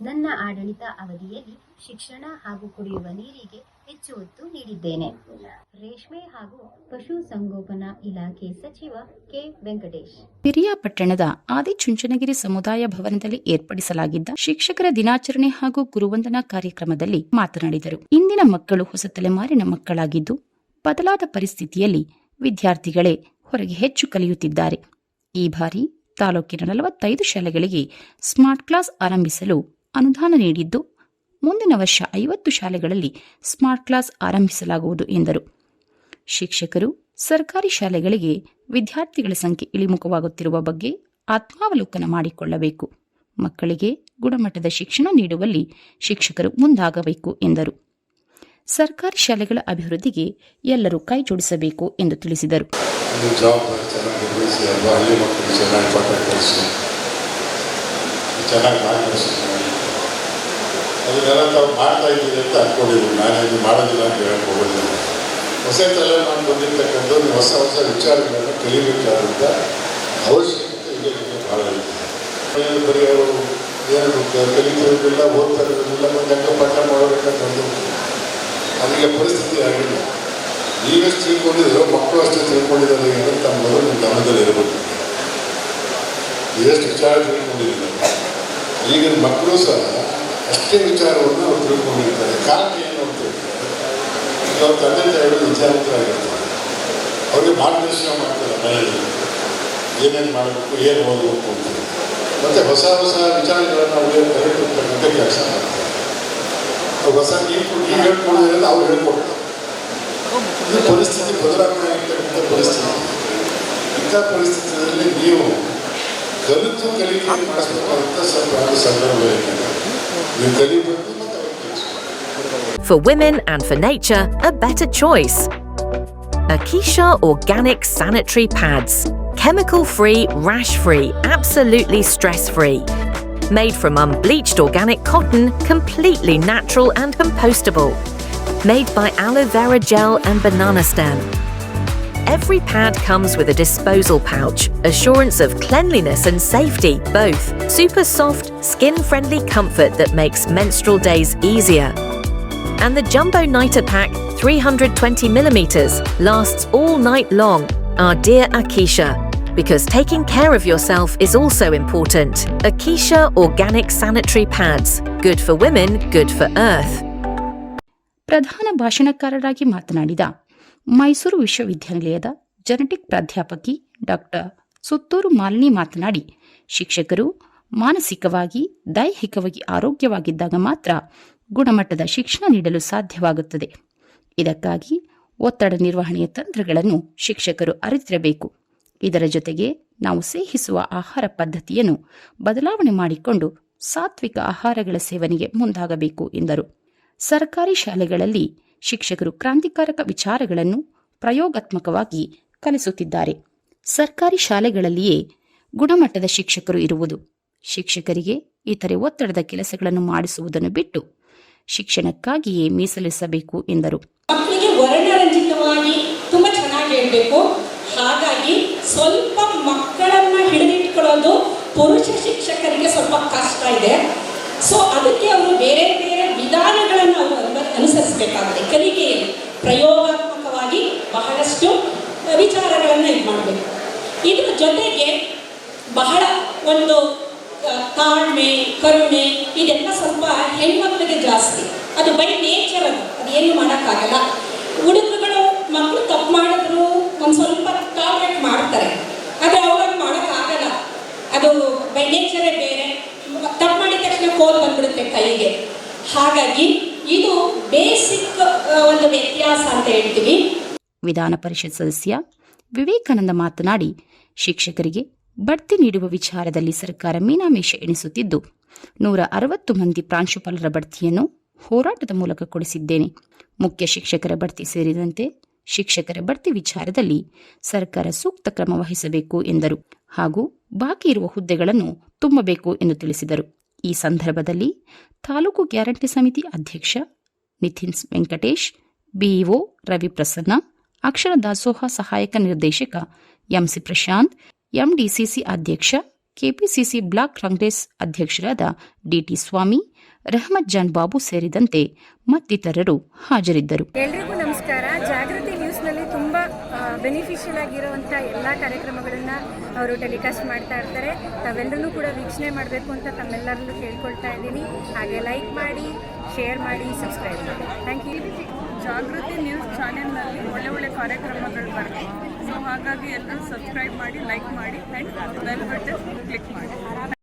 ನನ್ನ ಆಡಳಿತ ಅವಧಿಯಲ್ಲಿ ಶಿಕ್ಷಣ ಹಾಗೂ ಕುಡಿಯುವ ನೀರಿಗೆ ಹೆಚ್ಚು ಒತ್ತು ನೀಡಿದ್ದೇನೆ. ರೇಷ್ಮೆ ಹಾಗೂ ಪಶು ಸಂಗೋಪನಾ ಇಲಾಖೆ ಸಚಿವ ಕೆ. ವೆಂಕಟೇಶ್. ಪಿರಿಯಾಪಟ್ಟಣದ ಆದಿಚುಂಚನಗಿರಿ ಸಮುದಾಯ ಭವನದಲ್ಲಿ ಏರ್ಪಡಿಸಲಾಗಿದ್ದ ಶಿಕ್ಷಕರ ದಿನಾಚರಣೆ ಹಾಗೂ ಗುರುವಂದನಾ ಕಾರ್ಯಕ್ರಮದಲ್ಲಿ ಮಾತನಾಡಿದರು. ಇಂದಿನ ಮಕ್ಕಳು ಹೊಸ ತಲೆಮಾರಿನ ಮಕ್ಕಳಾಗಿದ್ದು, ಬದಲಾದ ಪರಿಸ್ಥಿತಿಯಲ್ಲಿ ವಿದ್ಯಾರ್ಥಿಗಳೇ ಹೊರಗೆ ಹೆಚ್ಚು ಕಲಿಯುತ್ತಿದ್ದಾರೆ. ಈ ಬಾರಿ ತಾಲೂಕಿನ ನಲವತ್ತೈದು ಶಾಲೆಗಳಿಗೆ ಸ್ಮಾರ್ಟ್ ಕ್ಲಾಸ್ ಆರಂಭಿಸಲು ಅನುದಾನ ನೀಡಿದ್ದು, ಮುಂದಿನ ವರ್ಷ ಐವತ್ತು ಶಾಲೆಗಳಲ್ಲಿ ಸ್ಮಾರ್ಟ್ ಕ್ಲಾಸ್ ಆರಂಭಿಸಲಾಗುವುದು ಎಂದರು. ಶಿಕ್ಷಕರು ಸರ್ಕಾರಿ ಶಾಲೆಗಳಿಗೆ ವಿದ್ಯಾರ್ಥಿಗಳ ಸಂಖ್ಯೆ ಇಳಿಮುಖವಾಗುತ್ತಿರುವ ಬಗ್ಗೆ ಆತ್ಮಾವಲೋಕನ ಮಾಡಿಕೊಳ್ಳಬೇಕು. ಮಕ್ಕಳಿಗೆ ಗುಣಮಟ್ಟದ ಶಿಕ್ಷಣ ನೀಡುವಲ್ಲಿ ಶಿಕ್ಷಕರು ಮುಂದಾಗಬೇಕು ಎಂದರು. ಸರ್ಕಾರಿ ಶಾಲೆಗಳ ಅಭಿವೃದ್ಧಿಗೆ ಎಲ್ಲರೂ ಕೈ ಜೋಡಿಸಬೇಕು ಎಂದು ತಿಳಿಸಿದರು ನಿರ್ವಹಿಸಿ ಅಲ್ವಾ ಹಳ್ಳಿ ಮಕ್ಕಳಿಗೆ ಚೆನ್ನಾಗಿ ಪಾಠ ಕಲಿಸಿ ಚೆನ್ನಾಗಿ ಮಾರ್ಗದರ್ಶನ ಮಾಡಿ ಅದನ್ನೆಲ್ಲ ತಾವು ಮಾಡ್ತಾ ಇದ್ದೀರಿ ಅಂತ ನಾನು ಇದು ಮಾಡೋದಿಲ್ಲ ಅಂತ ಹೇಳಕ್ ಹೋಗೋದಿಲ್ಲ. ಹೊಸ ತಲೆಮಾರು ಬಂದಿರ್ತಕ್ಕಂಥದ್ದು ಹೊಸ ಹೊಸ ವಿಚಾರಗಳನ್ನು ಕಲಿಬೇಕಾದಂಥ ಅವಶ್ಯಕತೆ ಇದೆ ಭಾಳ ಇದೆ ಏನು ಬರೀ ಅವರು ಏನು ಕಲಿತಿರೋದಿಲ್ಲ ಓದ್ತಾ ಇರೋದಿಲ್ಲ ಮತ್ತು ಗಂಟೆ ಪಾಠ ಮಾಡೋಬೇಕಂತ ಅದಕ್ಕೆ ಪರಿಸ್ಥಿತಿ ಆಗಿಲ್ಲ. ಈಗಷ್ಟು ತಿಳ್ಕೊಂಡಿದ್ರು, ಮಕ್ಕಳು ಅಷ್ಟೇ ತಿಳ್ಕೊಂಡಿದ್ದಾರೆ ಅಂತ ತಮ್ಮ ಮೊದಲು ಗಮನದಲ್ಲಿ ಇರಬೇಕು. ಎಷ್ಟು ವಿಚಾರ ತಿಳ್ಕೊಂಡಿದ್ದಾರೆ ಈಗಿನ ಮಕ್ಕಳು ಸಹ ಅಷ್ಟೇ ವಿಚಾರವನ್ನು ಅವರು ತಿಳ್ಕೊಂಡಿರ್ತಾರೆ. ಕಾರಣ ಏನು ಅಂತ ಅವ್ರ ತಂದೆ ತಾಯಿಗಳು ವಿಚಾರಿತರಾಗಿರ್ತಾರೆ. ಅವರಿಗೆ ಮಾರ್ಗದರ್ಶನ ಮಾಡ್ತಾರೆ ಮನೆಯಲ್ಲಿ. ಏನೇನು ಮಾಡಬೇಕು, ಏನು ಓದಬೇಕು ಅಂತ. ಮತ್ತು ಹೊಸ ಹೊಸ ವಿಚಾರಗಳನ್ನು ಅವ್ರಿಗೆ ಕಲಿತಿರ್ತಕ್ಕಂಥ ಕೆಲಸ ಮಾಡ್ತಾರೆ. ಅವ್ರು ಹೊಸ ನೀವು ನೀವು ಹೇಳ್ಕೊಳ್ಳೋದ್ರಿಂದ ಅವ್ರು ಹೇಳ್ಕೊಡ್ತಾರೆ. ಇದು ಪರಿಸ್ಥಿತಿ ಬದಲಾವಣೆ ಆಗಿರ್ತಕ್ಕಂಥ ಪರಿಸ್ಥಿತಿ. ಇಂಥ ಪರಿಸ್ಥಿತಿಯಲ್ಲಿ ನೀವು ಕಲಿತು ಕಲಿಕೆ ಮಾಡಿಸ್ಬೇಕಾದಂಥ ಸ್ವಲ್ಪ ಸಂದರ್ಭ ಇದೆ. For women and for nature, a better choice. Akisha Organic Sanitary Pads. Chemical free, rash free, absolutely stress free. Made from unbleached organic cotton, completely natural and compostable. Made by aloe vera gel and banana stem. Every pad comes with a disposal pouch, assurance of cleanliness and safety both. Super soft, skin friendly comfort that makes menstrual days easier. And the Jumbo Nighter Pack 320mm lasts all night long. Our dear Akisha. Because taking care of yourself is also important. Akisha Organic Sanitary Pads. Good for women, good for earth. ಪ್ರಧಾನ ಭಾಷಣಕಾರರಾಗಿ ಮಾತನಾಡಿದ ಮೈಸೂರು ವಿಶ್ವವಿದ್ಯಾನಿಲಯದ genetic ಪ್ರಾಧ್ಯಾಪಕಿ doctor Suttur Malini ಮಾತನಾಡಿ, ಶಿಕ್ಷಕರು ಮಾನಸಿಕವಾಗಿ, ದೈಹಿಕವಾಗಿ ಆರೋಗ್ಯವಾಗಿದ್ದಾಗ ಮಾತ್ರ ಗುಣಮಟ್ಟದ ಶಿಕ್ಷಣ ನೀಡಲು ಸಾಧ್ಯವಾಗುತ್ತದೆ. ಇದಕ್ಕಾಗಿ ಒತ್ತಡ ನಿರ್ವಹಣೆಯ ತಂತ್ರಗಳನ್ನು ಶಿಕ್ಷಕರು ಅರಿತಿರಬೇಕು. ಇದರ ಜೊತೆಗೆ ನಾವು ಸೇಹಿಸುವ ಆಹಾರ ಪದ್ಧತಿಯನ್ನು ಬದಲಾವಣೆ ಮಾಡಿಕೊಂಡು ಸಾತ್ವಿಕ ಆಹಾರಗಳ ಸೇವನೆಗೆ ಮುಂದಾಗಬೇಕು ಎಂದರು. ಸರ್ಕಾರಿ ಶಾಲೆಗಳಲ್ಲಿ ಶಿಕ್ಷಕರು ಕ್ರಾಂತಿಕಾರಕ ವಿಚಾರಗಳನ್ನು ಪ್ರಯೋಗಾತ್ಮಕವಾಗಿ ಕಲಿಸುತ್ತಿದ್ದಾರೆ. ಸರ್ಕಾರಿ ಶಾಲೆಗಳಲ್ಲಿಯೇ ಗುಣಮಟ್ಟದ ಶಿಕ್ಷಕರು ಇರುವುದು, ಶಿಕ್ಷಕರಿಗೆ ಇತರೆ ಒತ್ತಡದ ಕೆಲಸಗಳನ್ನು ಮಾಡಿಸುವುದನ್ನು ಬಿಟ್ಟು ಶಿಕ್ಷಣಕ್ಕಾಗಿಯೇ ಮೀಸಲಿಸಬೇಕು ಎಂದರು. ಮಕ್ಕಳಿಗೆ ವರ್ಣರಂಜಿತವಾಗಿ ತುಂಬಾ ಚೆನ್ನಾಗಿ ಹೇಳಬೇಕು. ಹಾಗಾಗಿ ಸ್ವಲ್ಪ ಮಕ್ಕಳನ್ನ ಹಿಡಿದಿಟ್ಕೊಳ್ಳೋದು ಪುರುಷ ಶಿಕ್ಷಕರಿಗೆ ಸ್ವಲ್ಪ ಕಷ್ಟ ಇದೆ. ಸೊ ಅದಕ್ಕೆ ಅವರು ಬೇರೆ ಬೇರೆ ವಿಧಾನಗಳನ್ನು ಅನುಸರಿಸಬೇಕಾಗಿದೆ. ಕಲಿಕೆಯಲ್ಲಿ ಪ್ರಯೋಗಾತ್ಮಕವಾಗಿ ಬಹಳಷ್ಟು ವಿಚಾರಗಳನ್ನು ಇದು ಮಾಡಬೇಕು. ಇದರ ಜೊತೆಗೆ ಬಹಳ ಒಂದು ತಾಳ್ಮೆ, ಕರುಣೆ, ಇದೆಲ್ಲ ಸ್ವಲ್ಪ ಹೆಣ್ಮಕ್ಳಿಗೆ ಜಾಸ್ತಿ. ಅದು ಬೈ ನೇಚರ್ ಅದು. ಏನು ಮಾಡೋಕ್ಕಾಗಲ್ಲ. ಹುಡುಗರುಗಳು ಮಕ್ಕಳು ತಪ್ಪು ಮಾಡಿದ್ರು ಒಂದು ಸ್ವಲ್ಪ ಟಾಲ್ರೇಟ್ ಮಾಡ್ತಾರೆ. ಆದರೆ ಅವ್ರಿಗೆ ಮಾಡೋಕ್ಕಾಗಲ್ಲ. ಅದು ಬೈ ನೇಚರೇ ಬೇರೆ. ತಪ್ಪು ಮಾಡಿದ ತಕ್ಷಣ ಕೋಲ್ ಬಂದ್ಬಿಡುತ್ತೆ ಕೈಗೆ. ಹಾಗಾಗಿ ಇದು ಬೇಸಿಕ್ ಒಂದು ವ್ಯತ್ಯಾಸ ಅಂತ ಹೇಳ್ತೀವಿ ವಿಧಾನ ಪರಿಷತ್ ಸದಸ್ಯ ವಿವೇಕಾನಂದ ಮಾತನಾಡಿ, ಶಿಕ್ಷಕರಿಗೆ ಬಡ್ತಿ ನೀಡುವ ವಿಚಾರದಲ್ಲಿ ಸರ್ಕಾರ ಮೀನಾಮೇಷ ಎಣಿಸುತ್ತಿದ್ದು, ನೂರ ಅರವತ್ತು ಮಂದಿ ಪ್ರಾಂಶುಪಾಲರ ಬಡ್ತಿಯನ್ನು ಹೋರಾಟದ ಮೂಲಕ ಕೊಡಿಸಿದ್ದೇನೆ. ಮುಖ್ಯ ಶಿಕ್ಷಕರ ಬಡ್ತಿ ಸೇರಿದಂತೆ ಶಿಕ್ಷಕರ ಬಡ್ತಿ ವಿಚಾರದಲ್ಲಿ ಸರ್ಕಾರ ಸೂಕ್ತ ಕ್ರಮ ವಹಿಸಬೇಕು ಎಂದರು. ಹಾಗೂ ಬಾಕಿ ಇರುವ ಹುದ್ದೆಗಳನ್ನು ತುಂಬಬೇಕು ಎಂದು ತಿಳಿಸಿದರು. ಈ ಸಂದರ್ಭದಲ್ಲಿ ತಾಲೂಕು ಗ್ಯಾರಂಟಿ ಸಮಿತಿ ಅಧ್ಯಕ್ಷ ನಿತಿನ್ ವೆಂಕಟೇಶ್ ಬಿಇಒ ರವಿ ಪ್ರಸನ್ನ ಅಕ್ಷರ ದಾಸೋಹ ಸಹಾಯಕ ನಿರ್ದೇಶಕ ಎಂಸಿ ಪ್ರಶಾಂತ್, ಎಂಡಿಸಿಸಿ ಅಧ್ಯಕ್ಷ, ಕೆಪಿಸಿಸಿ ಬ್ಲಾಕ್ ಕಾಂಗ್ರೆಸ್ ಅಧ್ಯಕ್ಷರಾದ ಡಿಟಿ ಸ್ವಾಮಿ, ರಹಮತ್ ಜಾನ್ ಬಾಬು ಸೇರಿದಂತೆ ಮತ್ತಿತರರು ಹಾಜರಿದ್ದರು. ಎಲ್ರಿಗೂ ನಮಸ್ಕಾರ. ಜಾಗೃತಿ ನ್ಯೂಸ್ನಲ್ಲಿ ತುಂಬ ಬೆನಿಫಿಷಿಯಲ್ ಆಗಿರುವಂಥ ಎಲ್ಲ ಕಾರ್ಯಕ್ರಮಗಳನ್ನು ಅವರು ಟೆಲಿಕಾಸ್ಟ್ ಮಾಡ್ತಾ ಇರ್ತಾರೆ. ತಾವೆಲ್ಲರೂ ಕೂಡ ವೀಕ್ಷಣೆ ಮಾಡಬೇಕು ಅಂತ ತಮ್ಮೆಲ್ಲರಲ್ಲೂ ಕೇಳ್ಕೊಳ್ತಾ ಇದ್ದೀನಿ. ಹಾಗೆ ಲೈಕ್ ಮಾಡಿ ಶೇರ್ ಮಾಡಿ ಸಬ್ಸ್ಕ್ರೈಬ್ ಮಾಡಿ. ಥ್ಯಾಂಕ್ ಯು ಜಾಗೃತಿ ನ್ಯೂಸ್ ಚಾನೆಲ್ನಲ್ಲಿ ಒಳ್ಳೆ ಒಳ್ಳೆ ಕಾರ್ಯಕ್ರಮಗಳು ಬರುತ್ತೆ. ಸೊ ಹಾಗಾಗಿ ಎಲ್ಲರೂ ಸಬ್ಸ್ಕ್ರೈಬ್ ಮಾಡಿ ಲೈಕ್ ಮಾಡಿ ಆ್ಯಂಡ್ ಬೆಲ್ ಬಟನ್ ಕ್ಲಿಕ್ ಮಾಡಿ.